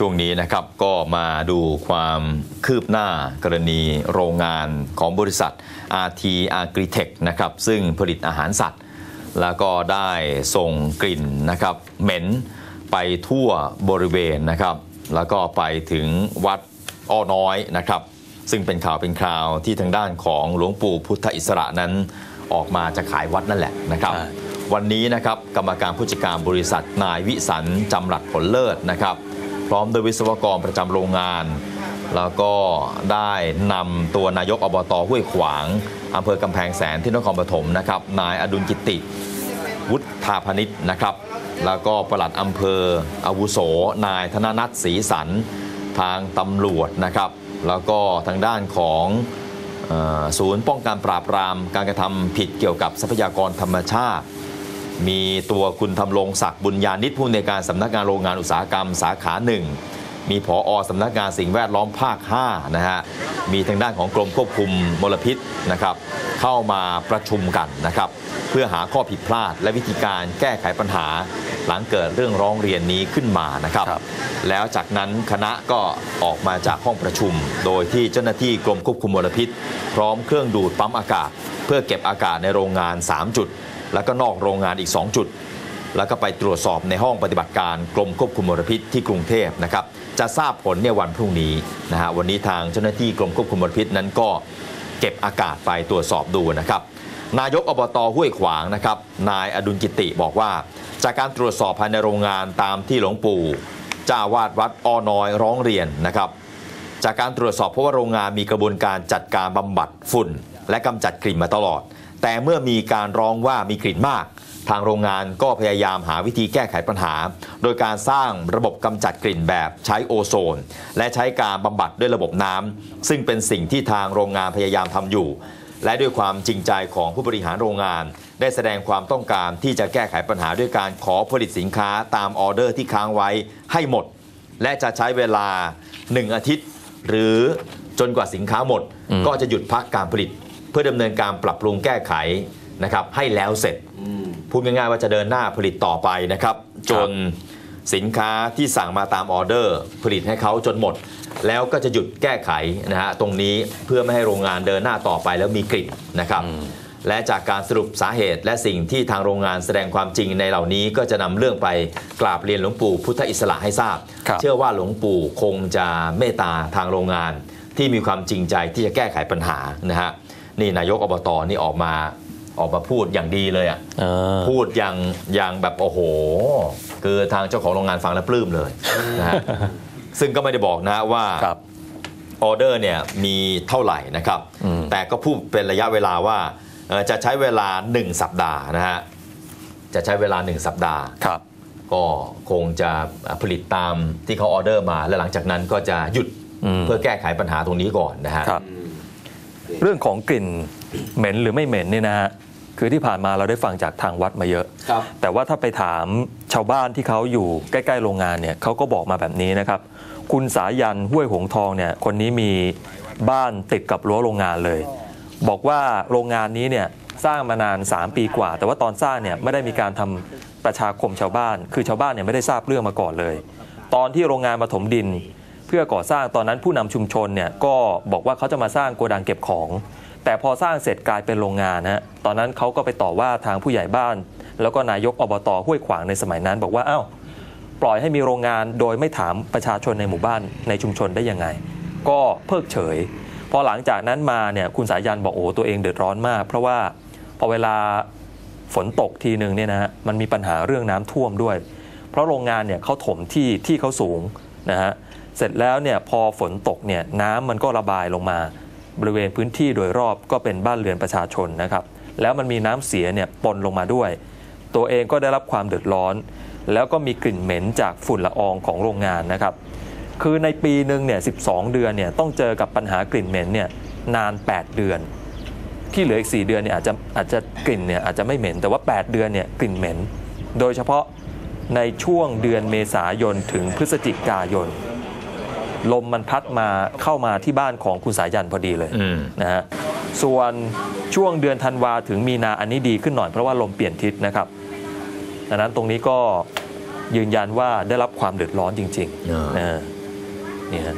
ช่วงนี้นะครับก็มาดูความคืบหน้ากรณีโรงงานของบริษัท RT Agritech นะครับซึ่งผลิตอาหารสัตว์ แล้วก็ได้ส่งกลิ่นนะครับเหม็นไปทั่วบริเวณนะครับ แล้วก็ไปถึงวัดอ้อน้อยนะครับ ซึ่งเป็นข่าวเป็นคราวที่ทางด้านของหลวงปู่พุทธอิสระนั้นออกมาจะขายวัดนั่นแหละนะครับใช่ วันนี้นะครับกรรมการผู้จัดการบริษัทนายวิสันจำหลัดผลเลิศนะครับ พร้อมด้วยวิศวกรประจำโรงงาน แล้วก็ได้นำตัวนายกอบตห้วยขวางอำเภอกำแพงแสนที่นครปฐมนะครับนายอดุลกิติ วุฒาพนิชนะครับแล้วก็ปลัดอำเภออาวุโส นายธนนัทศรีสันทางตำรวจนะครับ แล้วก็ทางด้านของศูนย์ป้องกันปราบปราม การกระทำผิดเกี่ยวกับทรัพยากรธรรมชาติ มีตัวคุณทำรงศักดิ์บุญญาณิชผู้ในวยการสำนักงานโรงงานอุตสาหกรรมสาขาหนึ่งมีผออสำนักงานสิ่งแวดล้อมภาค 5 นะฮะ มีทางด้านของกรมควบคุมมลพิษนะครับ เข้ามาประชุมกันนะครับ เพื่อหาข้อผิดพลาดและวิธีการแก้ไขปัญหา หลังเกิดเรื่องร้องเรียนนี้ขึ้นมานะครับครับแล้วจากนั้นคณะก็ออกมาจากห้องประชุม โดยที่เจ้าหน้าที่กรมควบคุมมลพิษ พร้อมเครื่องดูดปั๊มอากาศ เพื่อเก็บอากาศในโรงงาน 3 จุด แล้วก็นอกโรงงานอีก 2 จุด แล้วก็ไปตรวจสอบในห้องปฏิบัติการกรมควบคุมมลพิษที่กรุงเทพนะครับจะทราบผลเนี่ยวันพรุ่งนี้นะฮะวันนี้ทางเจ้าหน้าที่กรมควบคุมมลพิษนั้นก็เก็บอากาศไปตรวจสอบดูนะครับนายกอบตห้วยขวางนะครับ นายอดุลกิติบอกว่า จากการตรวจสอบภายในโรงงานตามที่หลวงปู่เจ้าวาดวัดอ้อน้อยร้องเรียนนะครับ จากการตรวจสอบเพราะว่าโรงงานมีกระบวนการจัดการบำบัดฝุ่น และกำจัดกลิ่นมาตลอด แต่เมื่อมีการร้องว่ามีกลิ่นมาก ทางโรงงานก็พยายามหาวิธีแก้ไขปัญหา โดยการสร้างระบบกำจัดกลิ่นแบบใช้โอโซน และใช้การบำบัดด้วยระบบน้ำซึ่งเป็นสิ่งที่ทางโรงงานพยายามทำอยู่ และด้วยความจริงใจของผู้บริหารโรงงาน ได้แสดงความต้องการที่จะแก้ไขปัญหาด้วยการขอผลิตสินค้าตามออเดอร์ที่ค้างไว้ให้หมด และจะใช้เวลา 1 อาทิตย์ หรือจนกว่าสินค้าหมดอืมก็จะหยุดพักการผลิต เพื่อดำเนินการปรับปรุงแก้ไขนะครับให้แล้วเสร็จพูดง่ายๆว่าจะเดินหน้าผลิตต่อไปนะครับ จนสินค้าที่สั่งมาตามออเดอร์ ผลิตให้เขาจนหมด แล้วก็จะหยุดแก้ไขนะฮะตรงนี้เพื่อไม่ให้โรงงานเดินหน้าต่อไปแล้วมีกลิ่นนะครับและจากการสรุปสาเหตุและสิ่งที่ทางโรงงานแสดงความจริงในเหล่านี้ก็จะนำเรื่องไปกราบเรียนหลวงปู่พุทธอิสระให้ทราบครับเชื่อว่าหลวงปู่คงจะเมตตาทางโรงงานที่มีความจริงใจที่จะแก้ไขปัญหานะฮะ นี่นายกอบตนี่ออกมาออกมาพูดอย่างดีเลยอะเออพูดอย่างอย่างแบบโอ้โห คือทางเจ้าของโรงงานฟังแล้วปลื้มเลยนะฮะซึ่งก็ไม่ได้บอกนะว่าครับออเดอร์เนี่ยมีเท่าไหร่นะครับอืมแต่ก็พูดเป็นระยะเวลาว่าเอ่อจะใช้เวลา 1 สัปดาห์นะฮะจะใช้เวลา 1 สัปดาห์ครับก็คงจะผลิตตามที่เขาออเดอร์มา และหลังจากนั้นก็จะหยุดอืมเพื่อแก้ไขปัญหาตรงนี้ก่อนนะฮะครับ เรื่องของกลิ่นเหม็นหรือไม่เหม็นเนี่ยนะฮะคือที่ผ่านมาเราได้ฟังจากทางวัดมาเยอะครับแต่ว่าถ้าไปถามชาวบ้านที่เขาอยู่ใกล้ๆโรงงานเนี่ยเขาก็บอกมาแบบนี้นะครับ คุณสายันห้วยหงทองเนี่ยคนนี้มีบ้านติดกับรั้วโรงงานเลย บอกว่าโรงงานนี้เนี่ยสร้างมานาน 3 ปีกว่า แต่ว่าตอนสร้างเนี่ยไม่ได้มีการทำประชาคมชาวบ้าน คือชาวบ้านเนี่ยไม่ได้ทราบเรื่องมาก่อนเลย ตอนที่โรงงานมาถมดินเพื่อก่อสร้างตอนนั้นผู้นำชุมชนเนี่ยก็บอกว่าเขาจะมาสร้างโกดังเก็บของ แต่พอสร้างเสร็จกลายเป็นโรงงานนะฮะตอนนั้นเขาก็ไปต่อว่าทางผู้ใหญ่บ้าน แล้วก็นายกอบตห้วยขวางในสมัยนั้น บอกว่าอ้าวปล่อยให้มีโรงงานโดยไม่ถามประชาชนในหมู่บ้านในชุมชนได้ยังไง ก็เพิกเฉยพอหลังจากนั้นมาเนี่ยคุณสายันบอกโอ้ตัวเองเดือดร้อนมาก เพราะว่าพอเวลาฝนตกทีหนึ่งเนี่ยนะฮะมันมีปัญหาเรื่องน้ำท่วมด้วย เพราะโรงงานเนี่ยเขาถมที่ที่เขาสูงนะฮะ เสร็จแล้วเนี่ยพอฝนตกเนี่ยน้ำมันก็ระบายลงมา บริเวณพื้นที่โดยรอบก็เป็นบ้านเรือนประชาชนนะครับแล้วมันมีน้ำเสียเนี่ยปนลงมาด้วย ตัวเองก็ได้รับความเดือดร้อน แล้วก็มีกลิ่นเหม็นจากฝุ่นละอองของโรงงานนะครับ คือในปีหนึ่งเนี่ย12 เดือนเนี่ยต้องเจอกับปัญหากลิ่นเหม็นเนี่ยนาน 8 เดือน ที่เหลืออีก 4 เดือนเนี่ยอาจจะอาจจะกลิ่นเนี่ยอาจจะไม่เหม็น แต่ว่า 8 เดือนเนี่ยกลิ่นเหม็น โดยเฉพาะในช่วงเดือนเมษายนถึงพฤศจิกายน ลมมันพัดมาเข้ามาที่บ้านของคุณสายันพอดีเลยอืมนะฮะส่วนช่วงเดือนธันวาถึงมีนาอันนี้ดีขึ้นหน่อยเพราะว่าลมเปลี่ยนทิศนะครับดังนั้นตรงนี้ก็ยืนยันว่าได้รับความเดือดร้อนจริงอ่าๆนะนี่ฮะ